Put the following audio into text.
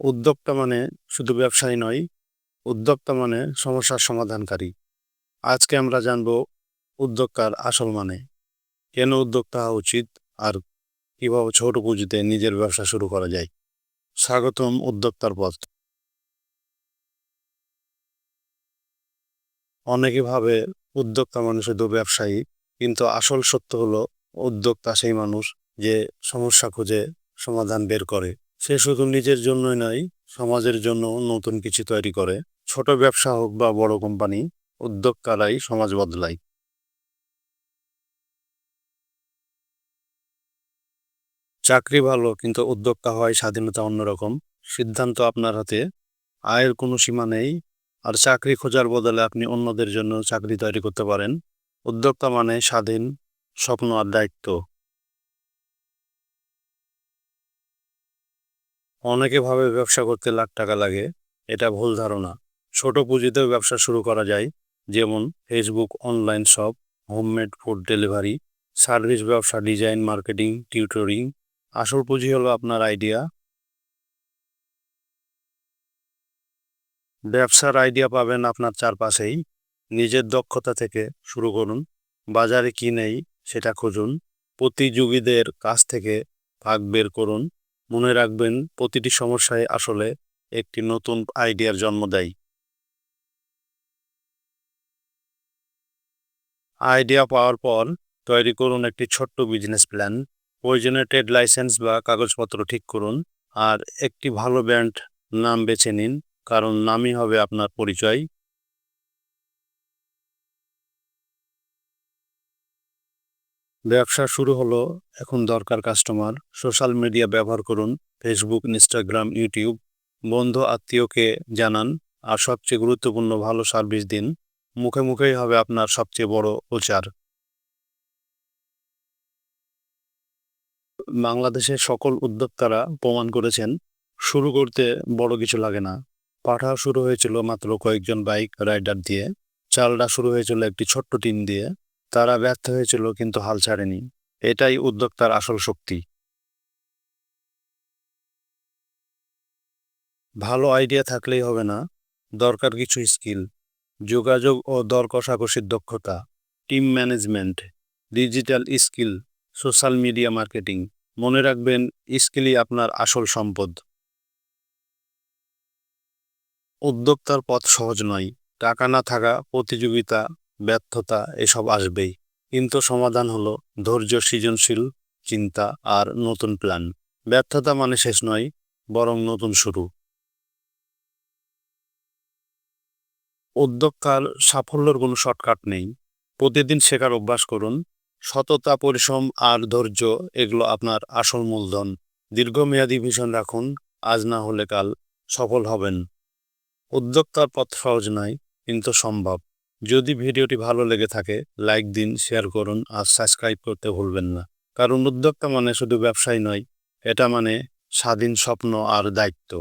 উদ্যোক্তা মানে শুধু ব্যবসায়ী নয়, উদ্যোক্তা মানে সমস্যার সমাধানকারী। আজকে আমরা জানব উদ্যোক্তার আসল মানে। কেন উদ্যোক্তা হওয়া উচিত আর কীভাবে ছোট পুঁজিতে নিজের ব্যবসা শুরু করা যায়? স্বাগতম উদ্যোক্তার পথ। অনেকে ভাবে উদ্যোক্তা মানে শুধু ব্যবসায়ী, কিন্তু আসল সত্য হলো উদ্যোক্তা সেই মানুষ যে সমস্যা খুঁজে সমাধান বের করে। সে শুধু নিজের জন্যই নয় সমাজের জন্য নতুন কিছু তৈরি করে। ছোট ব্যবসা হোক বা বড় কোম্পানি উদ্যোক্তারাই সমাজ বদলায়। চাকরি ভালো কিন্তু উদ্যোক্তা হয় স্বাধীনতা অন্যরকম। সিদ্ধান্ত আপনার হাতে, আয়ের কোনো সীমা নেই, আর চাকরি খোঁজার বদলে আপনি অন্যদের জন্য চাকরি তৈরি করতে পারেন। উদ্যোক্তা মানে স্বাধীন, স্বপ্ন আর দায়িত্ব। অনেকে ভাবে ব্যবসা করতে লাখ টাকা লাগে, এটা ভুল ধারণা। ছোট পুঁজিতেও ব্যবসা শুরু করা যায়, যেমন Facebook online shop homemade food delivery service ব্যবসা ডিজাইন মার্কেটিং টিউটরিং আসল পুঁজি হলো আপনার আইডিয়া ব্যবসার আইডিয়া পাবেন আপনার চারপাশেই। নিজের দক্ষতা থেকে শুরু করুন, বাজারে কি নেই সেটা খুঁজুন, প্রতিযোগীদের কাছ থেকে ভাগ বের করুন। মনে রাখবেন, প্রতিটি সমস্যায় আসলে একটি নতুন আইডিয়ার জন্ম দেয়। আইডিয়া পাওয়ার পর তৈরি করুন একটি ছোট্ট বিজনেস প্ল্যান। প্রয়োজনে ট্রেড লাইসেন্স বা কাগজপত্র ঠিক করুন আর একটি ভালো ব্র্যান্ড নাম বেছে নিন, কারণ নামই হবে আপনার পরিচয়। ব্যবসা শুরু হলো এখন দরকার কাস্টমার সোশ্যাল মিডিয়া ব্যবহার করুন ফেসবুক ইনস্টাগ্রাম ইউটিউব বন্ধু আত্মীয়কে জানান, আর সবচেয়ে গুরুত্বপূর্ণ ভালো সার্ভিস দিন। মুখে মুখেই হবে আপনার সবচেয়ে বড় প্রচার। বাংলাদেশের সকল উদ্যোক্তারা প্রমাণ করেছেন, শুরু করতে বড় কিছু লাগে না। পাঠা শুরু হয়েছিল মাত্র কয়েকজন বাইক রাইডার দিয়ে। চালটা শুরু হয়েছিল একটি ছোট্ট টিম দিয়ে। তারা ব্যর্থ হয়েছিল কিন্তু হাল ছাড়েনি। এটাই উদ্যোক্তার আসল শক্তি। ভালো আইডিয়া থাকলেই হবে না। দরকার কিছু স্কিল। যোগাযোগ ও দর কষাকষির দক্ষতা। Team management. Digital skill. Social media marketing. মনে রাখবেন, স্কিলই আপনার আসল সম্পদ। উদ্যোক্তার পথ সহজ নয়। টাকা না থাকা প্রতিযোগিতা ব্যর্থতা এসব আসবেই। কিন্তু সমাধান হলো ধৈর্য, সৃজনশীল চিন্তা আর নতুন প্ল্যান। ব্যর্থতা মানে শেষ নয়, বরং নতুন শুরু। উদ্যোক্তার সাফল্যের কোনো শর্টকাট নেই। প্রতিদিন শেখার অভ্যাস করুন। সততা, পরিশ্রম আর ধৈর্য, এগুলো আপনার আসল মূলধন। দীর্ঘমেয়াদী ভিশন রাখুন, আজ না হলে কাল সফল হবেন। উদ্যোক্তার পথ সহজ নয়, কিন্তু সম্ভব। যদি ভিডিওটি ভালো লেগে থাকে, লাইক দিন, শেয়ার করুন আর সাবস্ক্রাইব করতে ভুলবেন না। কারণ উদ্যোক্তা মানে শুধু ব্যবসায় নয়, এটা মানে স্বাধীন স্বপ্ন আর দায়িত্ব।